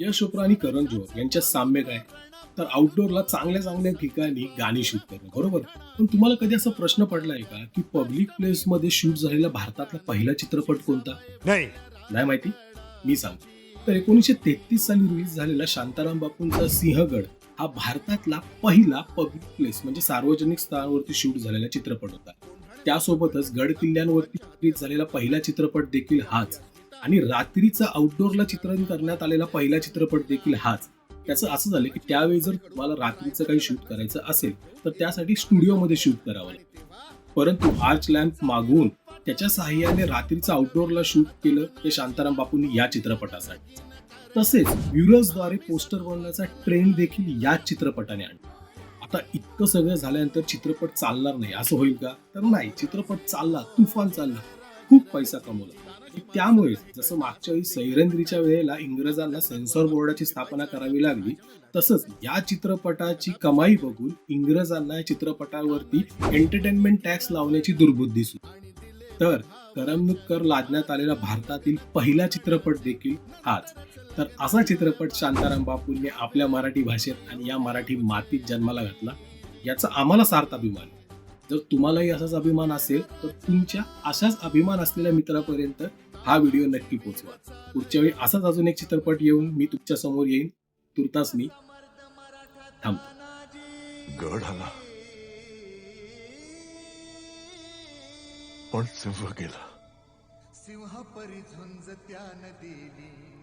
यश चोप्रा आणि करण जोहर यांच्यात साम्य काय तर आउटडोअरला चांगल्या चांगल्या ठिकाणी गाणी शूट करणं बरोबर? पण तुम्हाला कधी असा प्रश्न पडलाय का की पब्लिक प्लेस मध्ये शूट झालेला भारतातला पहिला चित्रपट कोणता? नाही. नाही माहिती? मी सांगतो. तर एकोणीसशे तेहतीस साली रिलीज झालेला शांताराम बापूंचा सिंहगड हा भारतातला पहिला पब्लिक प्लेस म्हणजे सार्वजनिक स्थळांवरती शूट झालेला चित्रपट होता. त्यासोबतच गड किल्ल्यांवरती झालेला पहिला चित्रपट देखील हाच. आणि रात्रीचा आउटडोअरला चित्रण करण्यात आलेला पहिला चित्रपट देखील हाच. त्याचं असं झालं की त्यावेळी जर तुम्हाला रात्रीचं काही शूट करायचं असेल तर त्यासाठी स्टुडिओमध्ये शूट करावं लागतं. परंतु आर्च लॅम्प मागवून त्याच्या साहाय्याने रात्रीचं आउटडोअरला शूट केलं ते शांताराम बापूंनी या चित्रपटासाठी. तसेच व्ह्युरर्सद्वारे पोस्टर बनवण्याचा ट्रेंड देखील याच चित्रपटाने आणला. आता इतकं सगळं झाल्यानंतर चित्रपट चालणार नाही असं होईल का? तर नाही चित्रपट चालला तुफान चालला. खूप पैसा कमवला. त्यामुळे जसं मागच्या वेळी सैरंद्रीच्या वेळेला इंग्रजांना सेन्सॉर बोर्डाची स्थापना करावी लागली तसंच या चित्रपटाची कमाई बघून इंग्रजांना या चित्रपटावरती एंटरटेनमेंट टॅक्स लावण्याची दुर्बुद्धी सुरू तर करमणूक कर लादण्यात आलेला भारतातील पहिला चित्रपट देखील हाच. तर असा चित्रपट शांताराम बापूंनी आपल्या मराठी भाषेत आणि या मराठी मातीत जन्माला घातला याचा आम्हाला सार्थ अभिमान जर तुम्हालाही असाच अभिमान असेल तर तुमच्या अशाच अभिमान असलेल्या मित्रापर्यंत हा व्हिडिओ नक्की पोचवा. पुढच्या वेळी असाच अजून एक चित्रपट येऊन मी तुमच्यासमोर येईन. तुर्तास मी थांबतो. गड आला. पण सिंह गेला. सिंह परी झुंज त्या नदीली